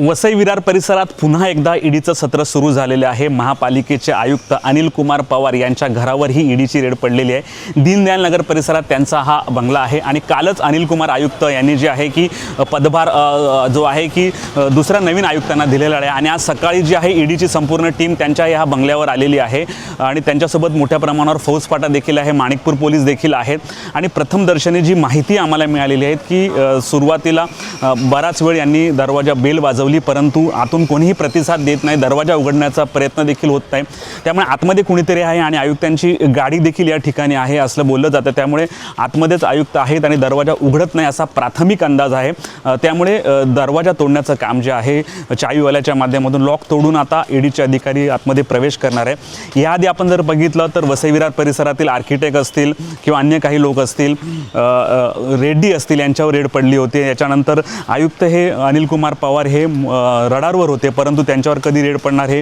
वसई विरार परिसरात पुन्हा एकदा ईडीचं सत्र सुरू झालेलं आहे. महापालिकेचे आयुक्त अनिल कुमार पवार यांच्या घरावर ही ईडीची रेड पडलेली आहे. दीनदयाल नगर परिसरात त्यांचा हा बंगला आहे आणि कालच अनिल कुमार आयुक्त यांनी जे आहे की पदभार जो आहे की दुसऱ्या नवीन आयुक्तांना दिलेला आहे. आणि आज सकाळी जी आहे ईडीची संपूर्ण टीम त्यांच्या ह्या बंगल्यावर आलेली आहे. आणि त्यांच्यासोबत मोठ्या प्रमाणावर फौजफाटा देखील आहे. माणिकपूर पोलीस देखील आहेत. आणि प्रथमदर्शनी जी माहिती आम्हाला मिळालेली आहे की सुरुवातीला बराच वेळ यांनी दरवाजा बेल वाजवली परंतु आतून कोणीही प्रतिसाद देत नाही. दरवाजा उघडण्याचा प्रयत्न देखील होत नाही. त्यामुळे आतमध्ये कुणीतरी आहे आणि आयुक्तांची गाडी देखील या ठिकाणी आहे असं बोललं जातं. त्यामुळे आतमध्येच आयुक्त आहेत आणि दरवाजा उघडत नाही असा प्राथमिक अंदाज आहे. त्यामुळे दरवाजा तोडण्याचं काम जे आहे चावीवाल्याच्या माध्यमातून लॉक तोडून आता ईडीचे अधिकारी आतमध्ये प्रवेश करणार आहे. याआधी आपण जर बघितलं तर वसईविरार परिसरातील आर्किटेक्ट असतील किंवा अन्य काही लोक असतील रेड्डी असतील यांच्यावर रेड पडली होती. याच्यानंतर आयुक्त हे अनिल कुमार पवार हे रडारवर होते परंतु त्यांच्यावर कधी रेड पडणार हे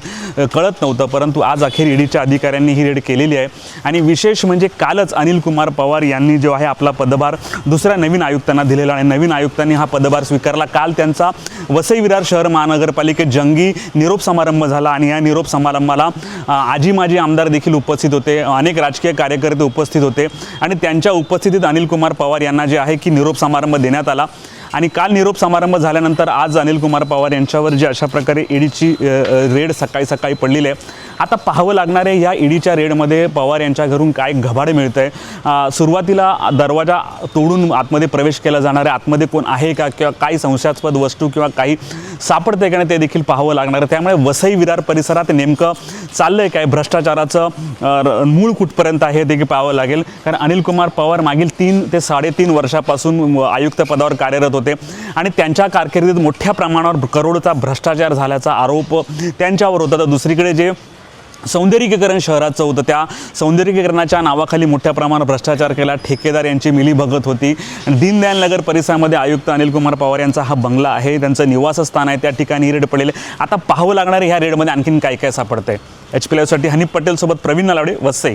कळत नव्हतं. परंतु आज अखेर ईडीच्या अधिकाऱ्यांनी ही रेड केलेली आहे. आणि विशेष म्हणजे कालच अनिल कुमार पवार यांनी जो आहे आपला पदभार दुसऱ्या नवीन आयुक्तांना दिलेला आणि नवीन आयुक्तांनी हा पदभार स्वीकारला. काल त्यांचा वसई विरार शहर महानगरपालिकेत जंगी निरोप समारंभ झाला आणि या निरोप समारंभाला आजी माजी आमदार देखील उपस्थित होते. अनेक राजकीय कार्यकर्ते उपस्थित होते. आणि त्यांच्या उपस्थितीत अनिल कुमार पवार यांना जे आहे की निरोप समारंभ देण्यात आला. आणि काल निरोप समारंभ झाल्यानंतर आज अनिल कुमार पवार यांच्यावर जी अशा प्रकारे ईडीची रेड सकाळी सकाळी पडलेली आहे. आता पाहावं लागणार आहे या ईडीच्या रेडमध्ये पवार यांच्या घरून काय घबाड मिळतं आहे सुरुवातीला दरवाजा तोडून आतमध्ये प्रवेश केला जाणार आहे. आतमध्ये कोण आहे का? किंवा काही संशयास्पद वस्तू किंवा काही सापडते का नाही ते देखील पाहावं लागणार आहे. त्यामुळे वसई विरार परिसरात नेमकं चाललं आहे काय? भ्रष्टाचाराचं र- मूळ कुठपर्यंत आहे ते की पाहावं लागेल. कारण अनिल कुमार पवार मागील तीन ते साडेतीन वर्षापासून आयुक्त पदावर कार्यरत होते. आणि त्यांच्या कारकिर्दीत मोठ्या प्रमाणावर करोडचा भ्रष्टाचार झाल्याचा आरोप त्यांच्यावर होता. तर दुसरीकडे जे सौंदर्यीकरण शहराचं होतं. त्या सौंदर्यीकरणाच्या नावाखाली मोठ्या प्रमाणात भ्रष्टाचार केला. ठेकेदार यांची मिलीभगत होती. आणि दीनदयाल नगर परिसरामध्ये आयुक्त अनिल कुमार पवार यांचा हा बंगला आहे. त्यांचं निवासस्थान आहे. त्या ठिकाणी ही रेड पडलेले आता पाहावं लागणार ह्या रेडमध्ये आणखीन काय काय सापडतंय. एच पी लाईव्हसाठी हनीफ पटेलसोबत प्रवीण नलावडे वसई